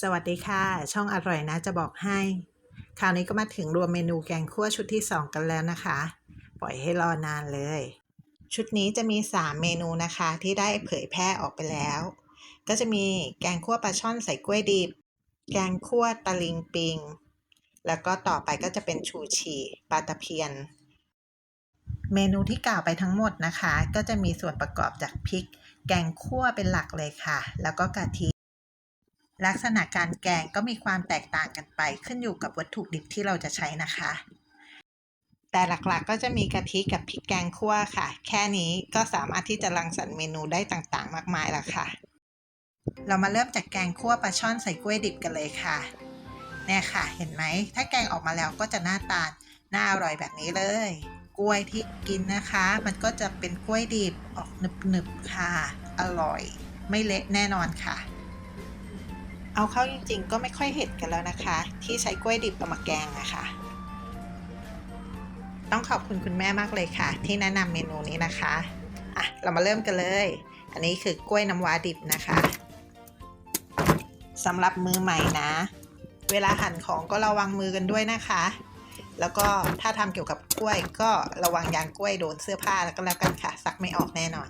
สวัสดีค่ะ ช่องอร่อยนะจะบอกให้ คราวนี้ก็มาถึงรวมเมนูแกงคั่วชุดที่ 2 กันแล้วนะคะ ปล่อยให้รอนานเลย ชุดนี้จะมี 3 เมนูนะคะที่ได้เผยแพร่ออกไปแล้ว ก็จะมีแกงคั่วปลาช่อนใส่กล้วยดิบ แกงคั่วตะลิงปิง แล้วก็ต่อไปก็จะเป็นชูชีปลาตะเพียน เมนูที่กล่าวไปทั้งหมดนะคะ ก็จะมีส่วนประกอบจากพริก แกงคั่วเป็นหลักเลยค่ะ แล้วก็กะทิ ลักษณะการแกงก็มีความแตกต่างกันไป ขึ้นอยู่กับวัตถุดิบที่เราจะใช้นะคะ แต่หลักๆกก็จะมีกะทิกับพริกแกงคั่วค่ะ แค่นี้ก็สามารถที่จะรังสรรค์เมนูได้ต่างๆ มากมายแล้วค่ะ เรามาเริ่มจากแกงคั่วปลาช่อนใส่กล้วยดิบกันเลยค่ะเนี่ยค่ะ เห็นไหม ถ้าแกงออกมาแล้วก็จะหน้าตาหน่าอร่อยแบบนี้เลย กล้วยที่กินนะคะ มันก็จะเป็นกล้วยดิบออกหนึบๆค่ะ อร่อย ไม่เละแน่นอนค่ะ เอาเข้าจริงๆ ก็ไม่ค่อยเห็นกันแล้วนะคะ ที่ใช้กล้วยดิบเอามาแกงนะคะ ต้องขอบคุณคุณแม่มากเลยค่ะ ที่แนะนำเมนูนี้นะคะอะเรามาเริ่มกันเลย อันนี้คือกล้วยน้ำว้าดิบนะคะสำหรับมือใหม่นะ เวลาหั่นของก็ระวังมือกันด้วยนะคะ แล้วก็ถ้าทำเกี่ยวกับกล้วยก็ระวังยางกล้วยโดนเสื้อผ้าแล้วก็แล้วกันค่ะซักไม่ออกแน่นอน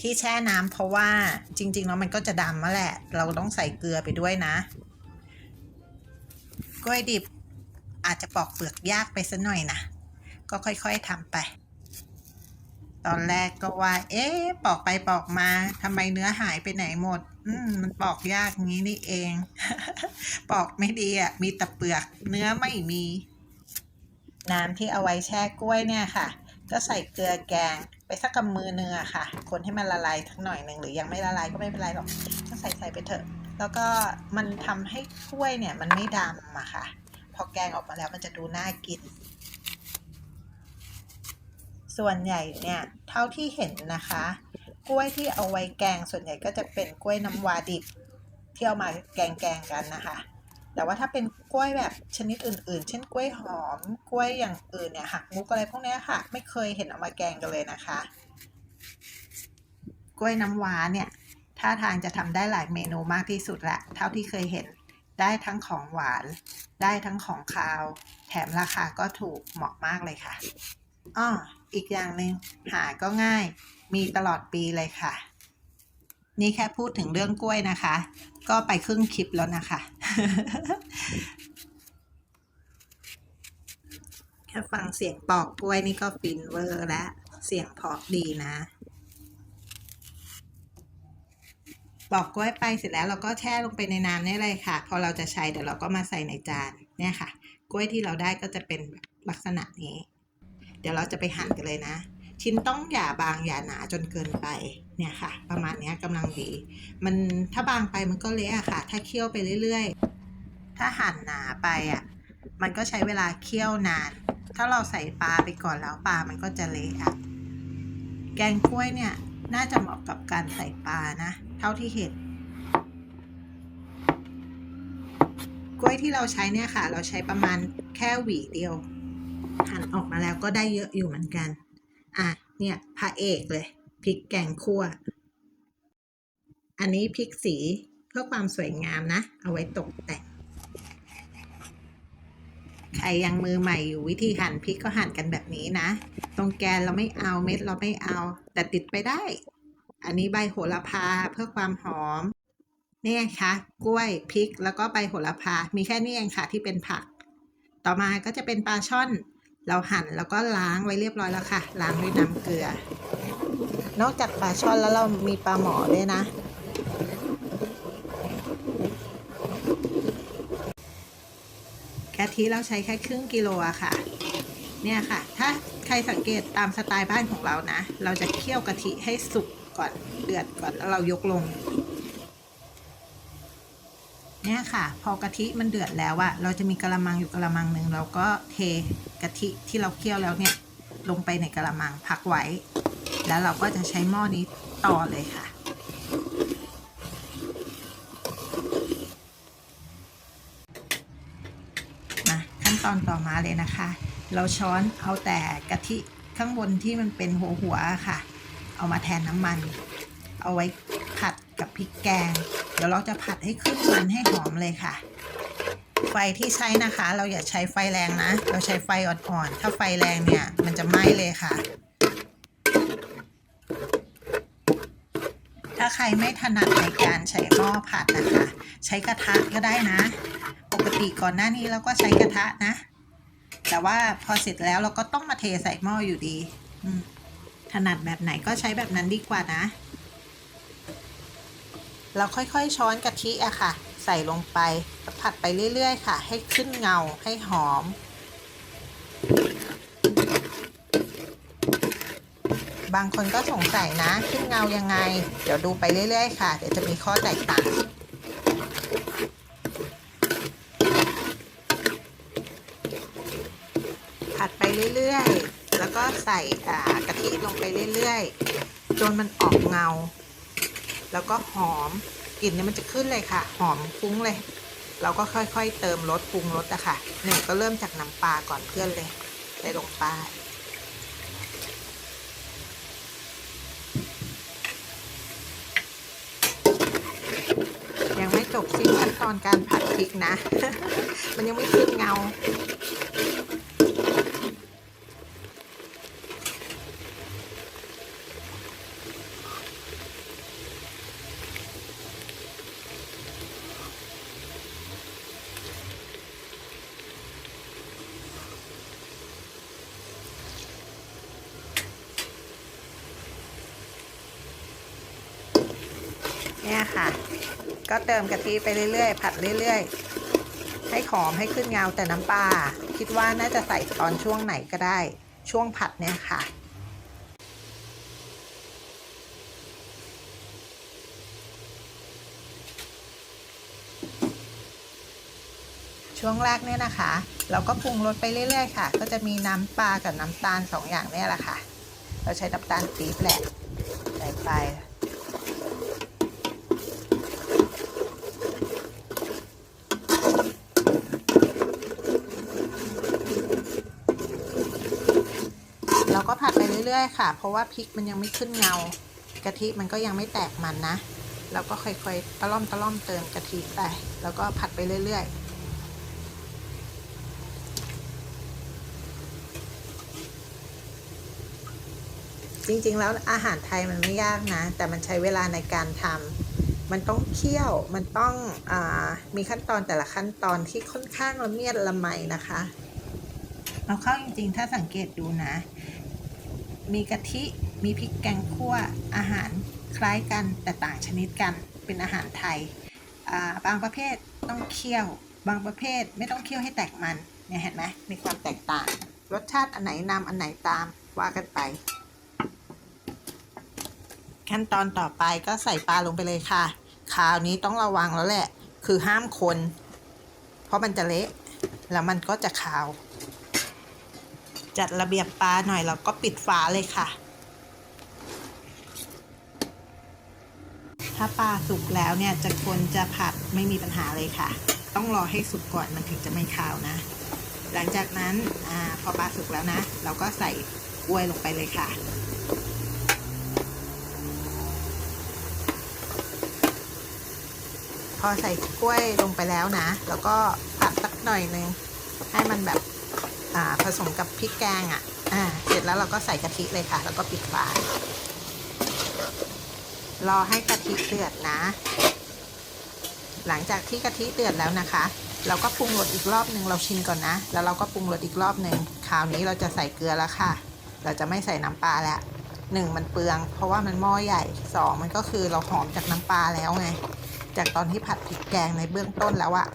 ที่แช่น้ำเพราะว่าจริง ๆ แล้วมันก็จะดำมาแหละ เราต้องใส่เกลือไปด้วยนะ กล้วยดิบอาจจะปอกเปลือกยากไปสักหน่อยนะ ก็ค่อยๆทำไป ตอนแรกก็ว่า เอ๊ะ ปอกไปปอกมาทำไมเนื้อหายไปไหนหมด อืมมันปอกยากงี้นี่เอง ปอกไม่ดีอะ มีแต่เปลือก เนื้อไม่มี น้ำที่เอาไว้แช่กล้วยเนี่ยค่ะ ก็ใส่เกลือแกงไปสักกำมือเนื้อะค่ะ คนให้มันละลายทั้งหน่อยหนึ่งหรือยังไม่ละลายก็ไม่เป็นไรหรอกก็ใส่ใส่ไปเถอะ แล้วก็มันทำให้กล้วยเนี่ยมันไม่ดำอะค่ะ พอแกงออกมาแล้วมันจะดูน่ากิน ส่วนใหญ่เนี่ยเท่าที่เห็นนะคะ กล้วยที่เอาไว้แกงส่วนใหญ่ก็จะเป็นกล้วยน้ำว้าดิบที่เอามาแกงแกงกันนะคะ แต่ว่าถ้าเป็นกล้วยแบบชนิดอื่น ๆ เช่นกล้วยหอม กล้วยอย่างอื่นเนี่ยหักมุกอะไรพวกนี้ค่ะ ไม่เคยเห็นเอามาแกงกันเลยนะคะ กล้วยน้ำว้าเนี่ยท่าทางจะทำได้หลายเมนูมากที่สุดละเท่าที่เคยเห็นได้ทั้งของหวาน ได้ทั้งของคาว แถมราคาก็ถูกเหมาะมากเลยค่ะอ้ออีกอย่างหนึ่งหาก็ง่าย มีตลอดปีเลยค่ะ นี่แค่พูดถึงเรื่องกล้วยนะคะ ก็ไปครึ่งคลิปแล้วนะคะแค่ฟังเสียงปอกกล้วยนี่ก็ฟินเวอร์แล้วเสียงเพาะดีนะปอกกล้วยไปเสร็จแล้วเราก็แช่ลงไปในน้ำนี่เลยค่ะ พอเราจะใช้เดี๋ยวเราก็มาใส่ในจานเนี่ยค่ะ กล้วยที่เราได้ก็จะเป็นแบบลักษณะนี้ เดี๋ยวเราจะไปหั่นกันเลยนะ ชิ้นต้องอย่าบางอย่าหนาจนเกินไปเนี่ยค่ะ ประมาณนี้กำลังดี มันถ้าบางไปมันก็เละค่ะ ถ้าเคี่ยวไปเรื่อยๆ ถ้าหั่นหนาไปอะมันก็ใช้เวลาเคี่ยวนาน ถ้าเราใส่ปลาไปก่อนแล้วปลามันก็จะเละอะแกงกล้วยเนี่ยน่าจะเหมาะกับการใส่ปลานะ เท่าที่เห็นกล้วยที่เราใช้เนี่ยค่ะ เราใช้ประมาณแค่หวีเดียวหั่นออกมาแล้วก็ได้เยอะอยู่เหมือนกัน อะเนี่ยพระเอกเลยพริกแกงคั่ว อันนี้พริกสีเพื่อความสวยงามนะ เอาไว้ตกแต่ง ใครยังมือใหม่อยู่วิธีหั่นพริกก็หั่นกันแบบนี้นะ ตรงแกนเราไม่เอาเม็ดเราไม่เอา แต่ติดไปได้ อันนี้ใบโหระพาเพื่อความหอมเนี่ยค่ะกล้วยพริกแล้วก็ใบโหระพา มีแค่นี้เองค่ะที่เป็นผัก ต่อมาก็จะเป็นปลาช่อน เราหั่นแล้วก็ล้างไว้เรียบร้อยแล้วค่ะ ล้างด้วยน้ำเกลือ นอกจากปลาช่อนแล้วเรามีปลาหมอด้วยนะ กะทิเราใช้แค่ครึ่งกิโลอะค่ะ เนี่ยค่ะ ถ้าใครสังเกตตามสไตล์บ้านของเรานะ เราจะเคี่ยวกะทิให้สุกก่อนเดือดก่อนแล้วเรายกลง เนี่ยค่ะ พอกะทิมันเดือดแล้วอะเราจะมีกระมังอยู่กระมังหนึ่งเราก็เทกะทิที่เราเคี่ยวแล้วเนี่ยลงไปในกระมังพักไว้ แล้วเราก็จะใช้หม้อนี้ต่อเลยค่ะ มาขั้นตอนต่อมาเลยนะคะ เราช้อนเอาแต่กะทิข้างบนที่มันเป็นหัวหัวๆค่ะ เอามาแทนน้ำมัน เอาไว้ กับพริกแกง เดี๋ยวเราจะผัดให้ขึ้นมันให้หอมเลยค่ะ ไฟที่ใช้นะคะ เราอย่าใช้ไฟแรงนะ เราใช้ไฟอ่อนๆ ถ้าไฟแรงเนี่ย มันจะไหม้เลยค่ะ ถ้าใครไม่ถนัดในการใช้หม้อผัดนะคะ ใช้กระทะก็ได้นะ ปกติก่อนหน้านี้เราก็ใช้กระทะนะ แต่ว่าพอเสร็จแล้วเราก็ต้องมาเทใส่หม้ออยู่ดีถนัดแบบไหนก็ใช้แบบนั้นดีกว่านะ เราค่อยๆช้อนกะทิอะค่ะ ใส่ลงไปผัดไปเรื่อยๆ ค่ะ ให้ขึ้นเงาให้หอม บางคนก็สงสัยนะ ขึ้นเงายังไง เดี๋ยวดูไปเรื่อยๆ ค่ะ เดี๋ยวจะมีข้อแตกต่างผัดไปเรื่อยๆ แล้วก็ใส่กะทิลงไปเรื่อยๆ จนมันออกเงา แล้วก็หอมกลิ่นเนี่ยมันจะขึ้นเลยค่ะ หอมฟุ้งเลย เราก็ค่อยๆ เติมรสปรุงรสอะค่ะหนึ่งก็เริ่มจากน้ำปลาก่อนเพื่อนเลยใส่ลงไปยังไม่จบสิ้นขั้นตอนการผัดพริกนะ มันยังไม่ขึ้นเงา เนี่ยค่ะ ก็เติมกะทิไปเรื่อยๆ ผัดเรื่อยๆ ให้หอมให้ขึ้นเงาแต่น้ำปลาคิดว่าน่าจะใส่ตอนช่วงไหนก็ได้ ช่วงผัดเนี่ยค่ะช่วงแรกเนี่ยนะคะ เราก็ปรุงรสไปเรื่อย ๆ ค่ะ ก็จะมีน้ำปลากับน้ำตาลสองอย่างเนี่ยแหละค่ะ เราใช้น้ำตาลปี๊บแหละใส่ไป เราก็ผัดไป เรื่อยๆค่ะ เพราะว่าพริกมันยังไม่ขึ้นเงากะทิมันก็ยังไม่แตกมันนะเราก็ค่อยๆตะล่อมตะล่อมเติมกะทิไป แล้วก็ผัดไปเรื่อย ๆจริง ๆ แล้วอาหารไทยมันไม่ยากนะ แต่มันใช้เวลาในการทำมันต้องเคี่ยวมันต้องอมีขั้นตอนแต่ละขั้นตอนที่ค่อนข้างละเมียดละไมนะคะ เอาเข้าจริง ๆ ถ้าสังเกตดูนะ มีกะทิ มีพริกแกงคั่ว อาหารคล้ายกันแต่ต่างชนิดกัน เป็นอาหารไทยาบางประเภทต้องเคี่ยว บางประเภทไม่ต้องเคี่ยวให้แตกมัน เนี่ยเห็นไหมมีความแตกต่าง รสชาติอันไหนนำอันไหนตามว่ากันไป ขั้นตอนต่อไปก็ใส่ปลาลงไปเลยค่ะ คราวนี้ต้องระวังแล้วแหละ คือห้ามคน เพราะมันจะเละ แล้วมันก็จะคาว จัดระเบียบปลาหน่อยแล้วก็ปิดฝาเลยค่ะ ถ้าปลาสุกแล้วเนี่ยจะคนจะผัดไม่มีปัญหาเลยค่ะ ต้องรอให้สุกก่อนมันถึงจะไม่คาวนะ หลังจากนั้นอพอปลาสุกแล้วนะ เราก็ใส่กล้วยลงไปเลยค่ะพอใส่กล้วยลงไปแล้วนะ แล้วก็ผัดสักหน่อยนึง ให้มันแบบ ผสมกับพริกแกงอะ่ะอ่าเสร็จแล้วเราก็ใส่กะทิเลยค่ะ แล้วก็ปิดฝารอให้กะทิเดือดนะ หลังจากที่กะทิเดือดแล้วนะคะ เราก็ปรุงรสอีกรอบหนึ่งเราชิมก่อนนะ แล้วเราก็ปรุงรสอีกรอบหนึ่งคราวนี้เราจะใส่เกลือแล้วค่ะ เราจะไม่ใส่น้ำปลาแล้วหนึ่งมันเปลือง เพราะว่ามันหม้อใหญ่สองมันก็คือเราหอมจากน้ำปลาแล้วไง จากตอนที่ผัดพริกแกงในเบื้องต้นแล้วอะ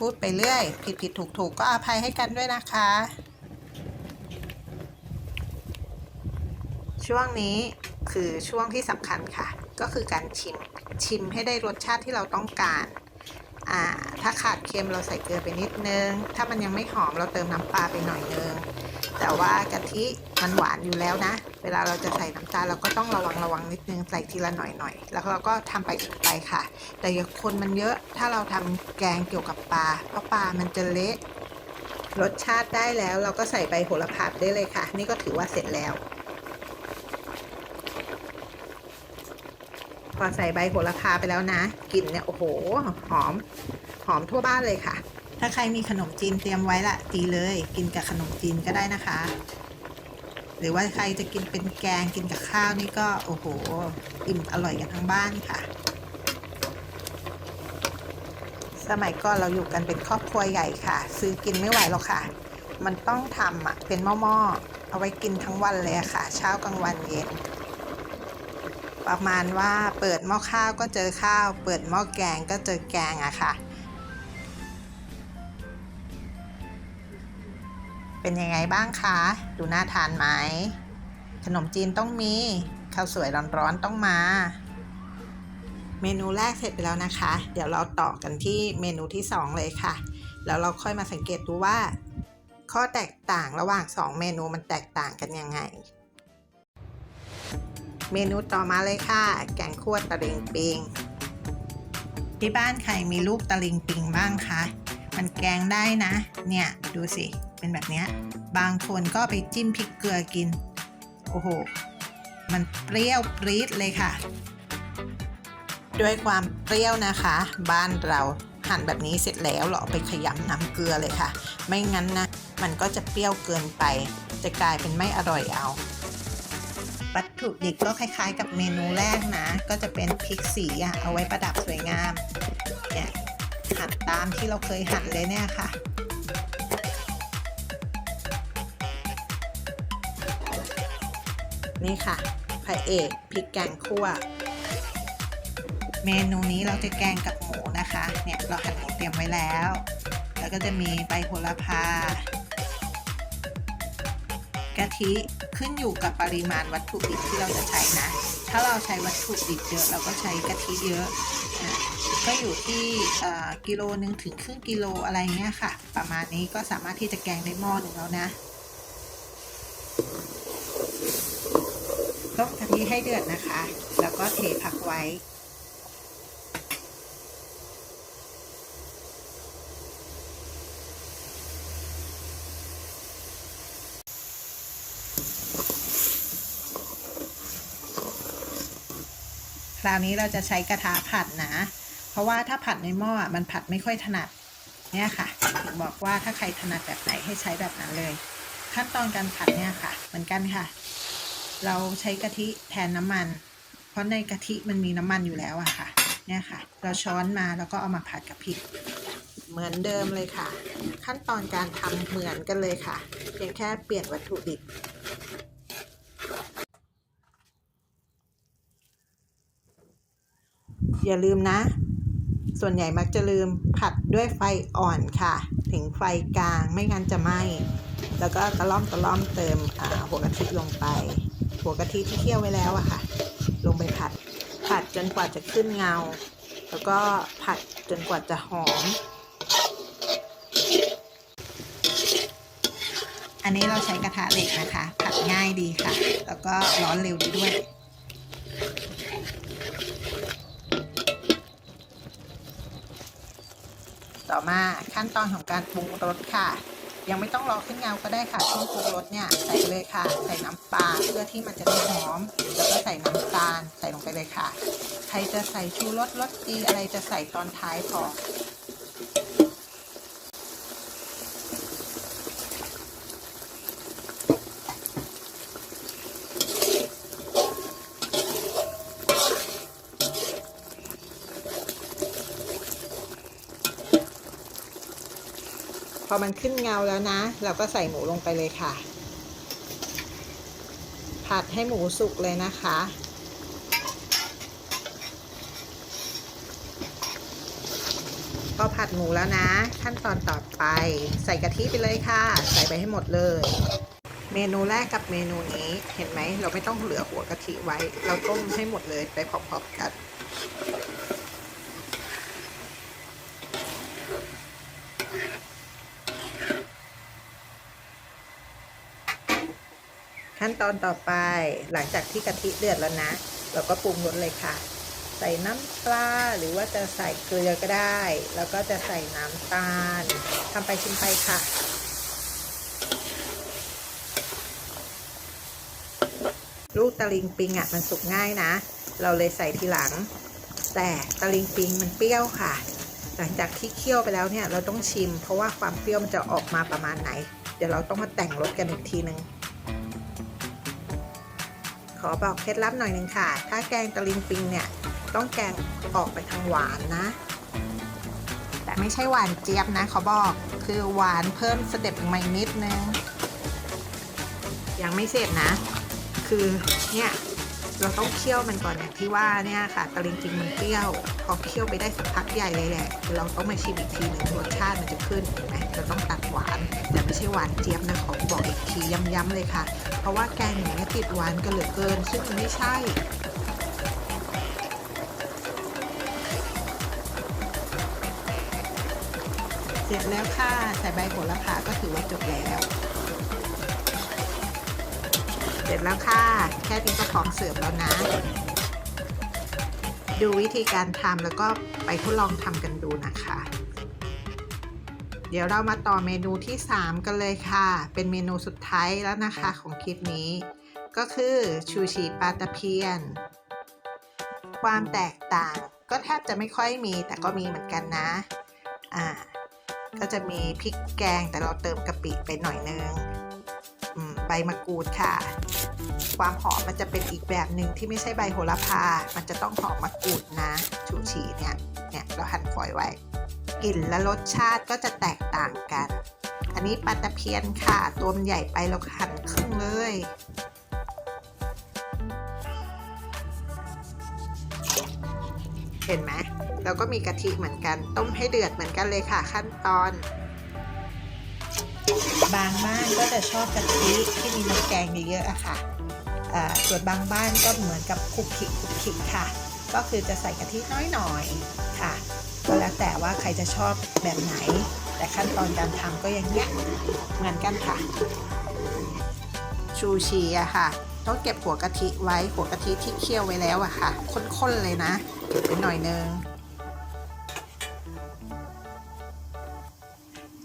พูดไปเรื่อย ผิดผิดถูกถูกก็อภัยให้กันด้วยนะคะ ช่วงนี้คือช่วงที่สำคัญค่ะ ก็คือการชิมชิมให้ได้รสชาติที่เราต้องการอ่าถ้าขาดเค็มเราใส่เกลือไปนิดนึง ถ้ามันยังไม่หอมเราเติมน้ำปลาไปหน่อยนึง แต่ว่ากะทิมันหวานอยู่แล้วนะ เวลาเราจะใส่น้ำตาลเราก็ต้องระวังระวังนิดนึงใส่ทีละหน่อยหน่อยแล้วเราก็ทำไปชิมไปค่ะ แต่อย่าคนมันเยอะถ้าเราทำแกงเกี่ยวกับปลาเพราะปลามันจะเละรสชาติได้แล้วเราก็ใส่ใบโหระพาได้เลยค่ะ นี่ก็ถือว่าเสร็จแล้วพอใส่ใบโหระพาไปแล้วนะกลิ่นเนี่ยโอ้โหหอม หอมทั่วบ้านเลยค่ะ ถ้าใครมีขนมจีนเตรียมไว้ละดีเลย กินกับขนมจีนก็ได้นะคะ หรือว่าใครจะกินเป็นแกงกินกับข้าวนี่ก็โอ้โหอิ่มอร่อยกันทั้งบ้านค่ะ สมัยก่อนเราอยู่กันเป็นครอบครัวใหญ่ค่ะ ซื้อกินไม่ไหวหรอกค่ะ มันต้องทำอะเป็นหม้อๆเอาไว้กินทั้งวันเลยค่ะ เช้ากลางวันเย็นประมาณว่าเปิดหม้อข้าวก็เจอข้าว เปิดหม้อแกงก็เจอแกงอะค่ะ เป็นยังไงบ้างคะ ดูน่าทานไหม ขนมจีนต้องมี ข้าวสวยร้อนๆต้องมา เมนูแรกเสร็จไปแล้วนะคะ เดี๋ยวเราต่อกันที่เมนูที่ 2 เลยค่ะ แล้วเราค่อยมาสังเกตดูว่า ข้อแตกต่างระหว่าง 2 เมนูมันแตกต่างกันยังไง เมนูต่อมาเลยค่ะ แกงคั่วตะลิงปิงที่บ้านใครมีลูกตะลิงปิงบ้างคะ มันแกงได้นะ เนี่ย ดูสิ เป็นแบบเนี้ยบางคนก็ไปจิ้มพริกเกลือกิน โอ้โห มันเปรี้ยวปรี๊ดเลยค่ะ ด้วยความเปรี้ยวนะคะ บ้านเราหั่นแบบนี้เสร็จแล้วเราเอาไปขยำน้ำเกลือเลยค่ะ ไม่งั้นนะ มันก็จะเปรี้ยวเกินไป จะกลายเป็นไม่อร่อยเอาวัตถุดิบก็คล้ายๆ กับเมนูแรกนะ ก็จะเป็นพริกสีอะเอาไว้ประดับสวยงามเนี่ยหั่นตามที่เราเคยหั่นเลยเนี่ยค่ะ นี่ค่ะพระเอกพริกแกงคั่ว เมนูนี้เราจะแกงกับหมูนะคะ เนี่ยเราหั่นหมูเตรียมไว้แล้ว แล้วก็จะมีใบโหระพากะทิขึ้นอยู่กับปริมาณวัตถุดิบที่เราจะใช้นะ ถ้าเราใช้วัตถุดิบเยอะเราก็ใช้กะทิเยอะนะก็อยู่ที่กิโลนึงถึงครึ่งกิโลอะไรเงี้ยค่ะ ประมาณนี้ก็สามารถที่จะแกงได้หม้อหนึ่งแล้วนะ ต้มกะ ทิให้เดือดนะคะ แล้วก็เทพักไว้ คราวนี้เราจะใช้กระทะผัดนะ เพราะว่าถ้าผัดในหม้อมันผัดไม่ค่อยถนัด เนี่ยค่ะถึงบอกว่าถ้าใครถนัดแบบไหนให้ใช้แบบนั้นเลย ขั้นตอนการผัดเนี่ยค่ะ เหมือนกันค่ะ เราใช้กะทิแทนน้ำมัน เพราะในกะทิมันมีน้ำมันอยู่แล้วอะค่ะ เนี่ยค่ะ เราช้อนมาแล้วก็เอามาผัดกับพริก เหมือนเดิมเลยค่ะ ขั้นตอนการทำเหมือนกันเลยค่ะ เพียงแค่เปลี่ยนวัตถุดิบอย่าลืมนะ ส่วนใหญ่มักจะลืมผัดด้วยไฟอ่อนค่ะ ถึงไฟกลางไม่งั้นจะไหม้ แล้วก็ตะล่อมตะล่อมเติมอ่าหัวกะทิลงไป หัวกะทิที่เคี่ยวไว้แล้วอะค่ะ ลงไปผัด ผัดจนกว่าจะขึ้นเงา แล้วก็ผัดจนกว่าจะหอม อันนี้เราใช้กระทะเหล็กนะคะ ผัดง่ายดีค่ะ แล้วก็ร้อนเร็วดีด้วยต่อมาขั้นตอนของการปรุงรสค่ะ ยังไม่ต้องรอขึ้นเงาก็ได้ค่ะช่วงปรุงรสเนี่ยใส่เลยค่ะ ใส่น้ำปลาเพื่อที่มันจะได้หอม แล้วก็ใส่น้ำตาลใส่ลงไปเลยค่ะ ใครจะใส่ชูรสรสดีอะไรจะใส่ตอนท้ายพอ มันขึ้นเงาแล้วนะ เราก็ใส่หมูลงไปเลยค่ะ ผัดให้หมูสุกเลยนะคะ พอผัดหมูแล้วนะ ขั้นตอนต่อไป ใส่กะทิไปเลยค่ะ ใส่ไปให้หมดเลย เมนูแรกกับเมนูนี้เห็นไหม เราไม่ต้องเหลือหัวกะทิไว้ เราต้มให้หมดเลยไปพร้อมๆกัน ขั้นตอนต่อไปหลังจากที่กะทิเดือดแล้วนะ เราก็ปรุงรสเลยค่ะ ใส่น้ำปลาหรือว่าจะใส่เกลือก็ได้ แล้วก็จะใส่น้ำตาลทำไปชิมไปค่ะลูกตะลิงปิงอะมันสุกง่ายนะ เราเลยใส่ทีหลัง แต่ตะลิงปิงมันเปรี้ยวค่ะ หลังจากที่เคี่ยวไปแล้วเนี่ยเราต้องชิม เพราะว่าความเปรี้ยวมันจะออกมาประมาณไหน เดี๋ยวเราต้องมาแต่งรสกันอีกทีนึง ขอบอกเคล็ดลับหน่อยหนึ่งค่ะ ถ้าแกงตะลิงปิงเนี่ย ต้องแกงออกไปทางหวานนะ แต่ไม่ใช่หวานเจี๊ยบนะขาบอก คือหวานเพิ่มสเต็ปใหม่นิดนึง ยังไม่เสร็จนะ คือเนี่ยเราต้องเคี่ยวมันก่อนอย่างที่ว่าเนี่ยค่ะตะลิงปิงมันเปรี้ยว พอเคี่ยวไปได้สักพักใหญ่เลยแหละ เราต้องมาชิมอีกทีหนึ่งรสชาติมันจะขึ้นเห็นไหมเราต้องตัดานแต่ไม่ใช่หวานเจี๊ยบนะขอบอกอีกทีย้ำๆเลยค่ะ เพราะว่าแกงอย่างนี้ยติดหวานกันเหลือเกิน ซึ่งมันไม่ใช่เสร็จแล้วค่ะ ใส่ใบโหระพาก็ถือว่าจบแล้ว เสร็จแล้วค่ะ แค่นี้ก็พร้อมเสิร์ฟแล้วนะ ดูวิธีการทำแล้วก็ไปทดลองทำกันดูนะคะ เดี๋ยวเรามาต่อเมนูที่ 3 กันเลยค่ะ เป็นเมนูสุดท้ายแล้วนะคะของคลิปนี้ ก็คือชูชีปลาตะเพียน ความแตกต่างก็แทบจะไม่ค่อยมีแต่ก็มีเหมือนกันนะ อ่า ก็จะมีพริกแกงแต่เราเติมกะปิไปหน่อยนึงใบมะกรูดค่ะ ความหอมมันจะเป็นอีกแบบหนึ่งที่ไม่ใช่ใบโหระพา มันจะต้องหอมมะกรูดนะชูชีเนี่ย เนี่ยเราหั่นฝอยไว้ กลิ่นและรสชาติก็จะแตกต่างกัน อันนี้ปลาตะเพียนค่ะ ตัวมันใหญ่ไปเราหั่นครึ่งเลย เห็นไหมแล้วก็มีกะทิเหมือนกัน ต้มให้เดือดเหมือนกันเลยค่ะขั้นตอน บางบ้านก็จะชอบกะทิที่มีน้ำแกงเยอะๆอะค่ะส่วนบางบ้านก็เหมือนกับคุกคิกคุกคิกค่ะ ก็คือจะใส่กะทิน้อยหน่อยค่ะ ก็แล้วแต่ว่าใครจะชอบแบบไหน แต่ขั้นตอนการทำก็ย่างเงี้ยเหมือนกันค่ะ ชูชีอะค่ะ ต้องเก็บหัวกะทิไว้หัวกะทิที่เคี่ยวไว้แล้วอะค่ะข้นๆเลยนะเก็บไว้หน่อยนึง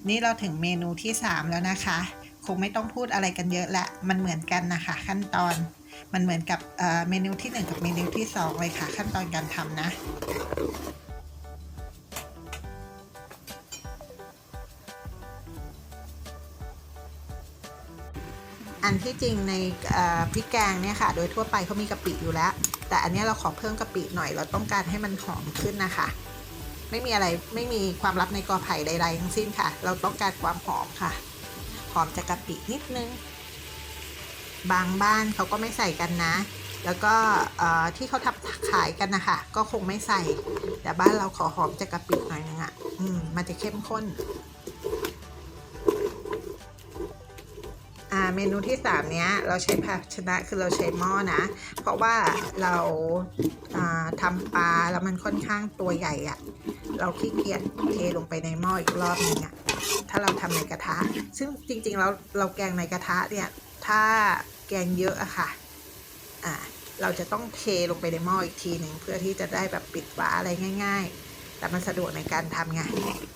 นี่เราถึงเมนูที่ 3 แล้วนะคะ คงไม่ต้องพูดอะไรกันเยอะละ มันเหมือนกันนะคะ ขั้นตอน มันเหมือนกับเอ่อเมนูที่ 1 กับเมนูที่ 2 เลยค่ะ ขั้นตอนการทำนะ อันที่จริงในพริกแกงเนี่ยค่ะ โดยทั่วไปเขามีกะปิอยู่แล้ว แต่อันนี้เราขอเพิ่มกะปิหน่อย เราต้องการให้มันหอมขึ้นนะคะ ไม่มีอะไรไม่มีความลับในกอไผ่ใดๆทั้งสิ้นค่ะ เราต้องการความหอมค่ะ หอมจากกะปินิดนึง บางบ้านเขาก็ไม่ใส่กันนะ แล้วก็ที่เขาทำขายกันนะคะก็คงไม่ใส่ แต่บ้านเราขอหอมจากกะปิหน่อยนึงอะ่ะมมันจะเข้มข้น เมนูที่ 3 เนี้ยเราใช้ภาชนะคือเราใช้หม้อนะ เพราะว่าเราาทำปลาแล้วมันค่อนข้างตัวใหญ่อะเราขี้เกียจเทลงไปในหม้ออีกรอบนึงอะถ้าเราทำในกระทะ ซึ่งจริงๆเราเราแกงในกระทะเนี่ยถ้าแกงเยอะอะค่ะอ่าเราจะต้องเทลงไปในหม้ออีกทีหนึ่งเพื่อที่จะได้แบบปิดฝาอะไรง่าย ๆ แต่มันสะดวกในการทำไง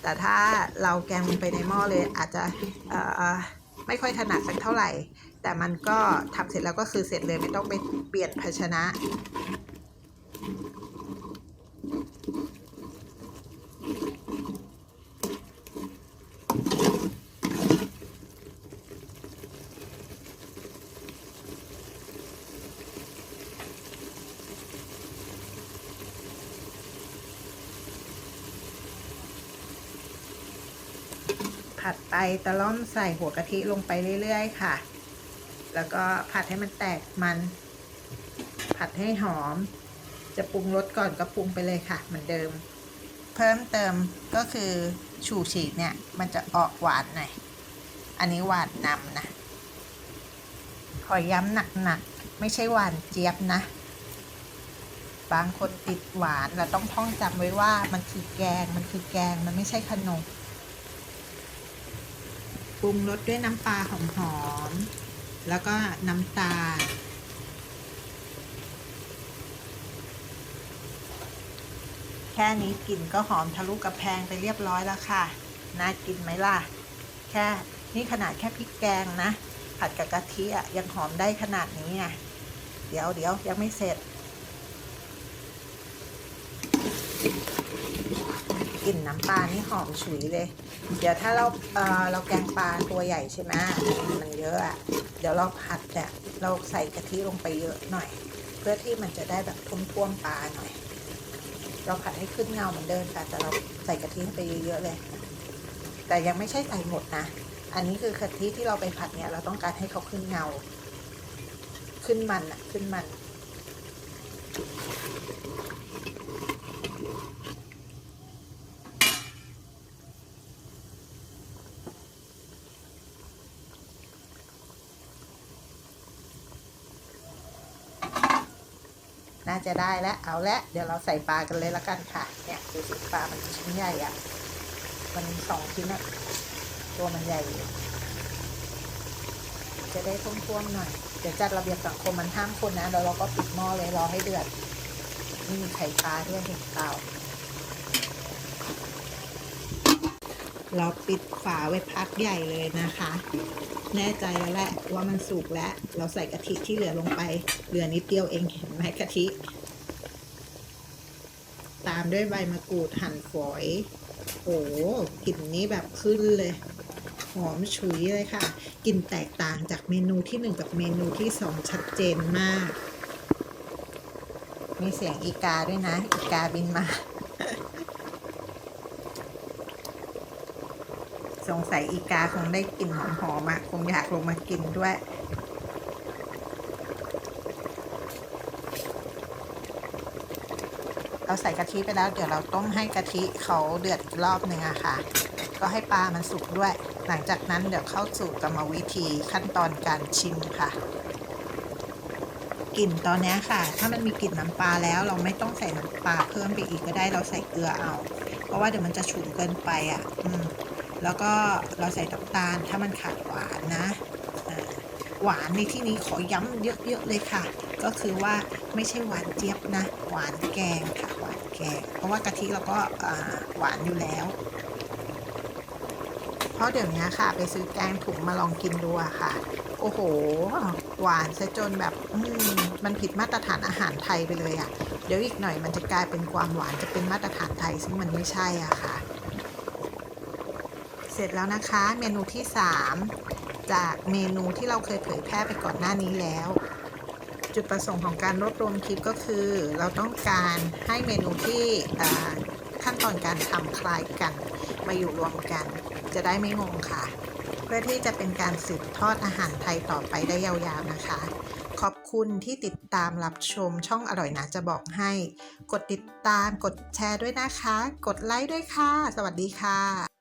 แต่ถ้าเราแกงลงไปในหม้อเลยอาจจะเอ่อ ไม่ค่อยถนัดสักเท่าไหร่ แต่มันก็ทำเสร็จแล้วก็คือเสร็จเลยไม่ต้องไปเปลี่ยนภาชนะ ผัดไปตะล่อมใส่หัวกะทิลงไปเรื่อยๆค่ะ แล้วก็ผัดให้มันแตกมัน ผัดให้หอม จะปรุงรสก่อนก็ปรุงไปเลยค่ะ เหมือนเดิม เพิ่มเติมก็คือชูชีเนี่ย มันจะออกหวานหน่อย อันนี้หวานนำนะ ขอย้ำหนักๆ ไม่ใช่หวานเจี๊ยบนะ บางคนติดหวานเราต้องท่องจำไว้ว่ามันคือแกง มันคือแกง มันไม่ใช่ขนม ปรุงรสด้วยน้ำปลาหอมๆ แล้วก็น้ำตาล แค่นี้กลิ่นก็หอมทะลุกระแพงไปเรียบร้อยแล้วค่ะ น่ากินไหมล่ะ แค่นี่ขนาดแค่พริกแกงนะ ผัดกับกะทิอะยังหอมได้ขนาดนี้ไงเดี๋ยวเดี๋ยวยังไม่เสร็จ ลิ่นน้ำปลานี่หอมฉุยเลย เดี๋ยวถ้าเราเออเราแกงปลาตัวใหญ่ใช่ไหมมันเยอะอะเดี๋ยวเราผัดเนี่ยเราใส่กะทิลงไปเยอะหน่อย เพื่อที่มันจะได้แบบท่วมๆปลาหน่อย เราผัดให้ขึ้นเงาเหมือนเดิมแต่เราใส่กะทิไปเยอะๆเลย แต่ยังไม่ใช่ใส่หมดนะ อันนี้คือกะทิที่เราไปผัดเนี่ย เราต้องการให้เขาขึ้นเงา ขึ้นมันอะขึ้นมัน จะได้แล้วเอาละเดี๋ยวเราใส่ปลากันเลยละกันค่ะ เนี่ยดูสิปลามันชิ้นใหญ่อะมันสองชิ้นอะตัวมันใหญ่อยู่จะได้ท่วมๆหน่อย เดี๋ยวจัดระเบียบสังคมมันห้ามคนนะเดี๋ยวเราก็ปิดหม้อเลยรอให้เดือดนี่มีไข่ปลาด้วยเห็นเปล่า เราปิดฝาไว้พักใหญ่เลยนะคะ แน่ใจแล้วแหละว่ามันสุกแล้ว เราใส่กะทิที่เหลือลงไป เหลือนิดเดียวเองเห็นไหมกะทิ ตามด้วยใบมะกรูดหั่นฝอยโอ้โหกลิ่นนี้แบบขึ้นเลย หอมฉุยเลยค่ะกลิ่นแตกต่างจากเมนูที่หนึ่งกับเมนูที่สองชัดเจนมาก มีเสียงอีกาด้วยนะ อีกาบินมา สงสัยอีกาคงได้กลิ่นหอมๆอะคงอยากลงมากินด้วย เราใส่กะทิไปแล้ว เดี๋ยวเราต้มให้กะทิเขาเดือดอีกรอบหนึ่งอะค่ะ ก็ให้ปลามันสุกด้วย หลังจากนั้นเดี๋ยวเข้าสู่กรรมวิธีขั้นตอนการชิมค่ะกลิ่นตอนนี้ค่ะ ถ้ามันมีกลิ่นน้ำปลาแล้ว เราไม่ต้องใส่น้ำปลาเพิ่มไปอีกก็ได้เราใส่เกลือเอา เพราะว่าเดี๋ยวมันจะฉุนเกินไปอะ อืม แล้วก็เราใส่น้ำตาลถ้ามันขาดหวานนะหวานในที่นี้ขอย้ำเยอะๆเลยค่ะ ก็คือว่าไม่ใช่หวานเจี๊ยบนะ หวานแกงค่ะ หวานแกง เพราะว่ากะทิเราก็หวานอยู่แล้ว เพราะเดี๋ยวนี้ค่ะ ไปซื้อแกงถุงมาลองกินดูอะค่ะ โอ้โห หวานซะจนแบบอืมมันผิดมาตรฐานอาหารไทยไปเลยอะเดี๋ยวอีกหน่อยมันจะกลายเป็นความหวานจะเป็นมาตรฐานไทยซึ่งมันไม่ใช่อะค่ะ สร็จแล้วนะคะ เมนูที่ 3 จากเมนูที่เราเคยเผยแพร่ไปก่อนหน้านี้แล้ว จุดประสงค์ของการรวบรวมคลิปก็คือ เราต้องการให้เมนูที่ขั้นตอนการทำคล้ายกันมาอยู่รวมกัน จะได้ไม่งงค่ะ เพื่อที่จะเป็นการสืบทอดอาหารไทยต่อไปได้ยาวๆนะคะขอบคุณที่ติดตามรับชมช่องอร่อยนะจะบอกให้ กดติดตามกดแชร์ด้วยนะคะ กดไลค์ด้วยค่ะ สวัสดีค่ะ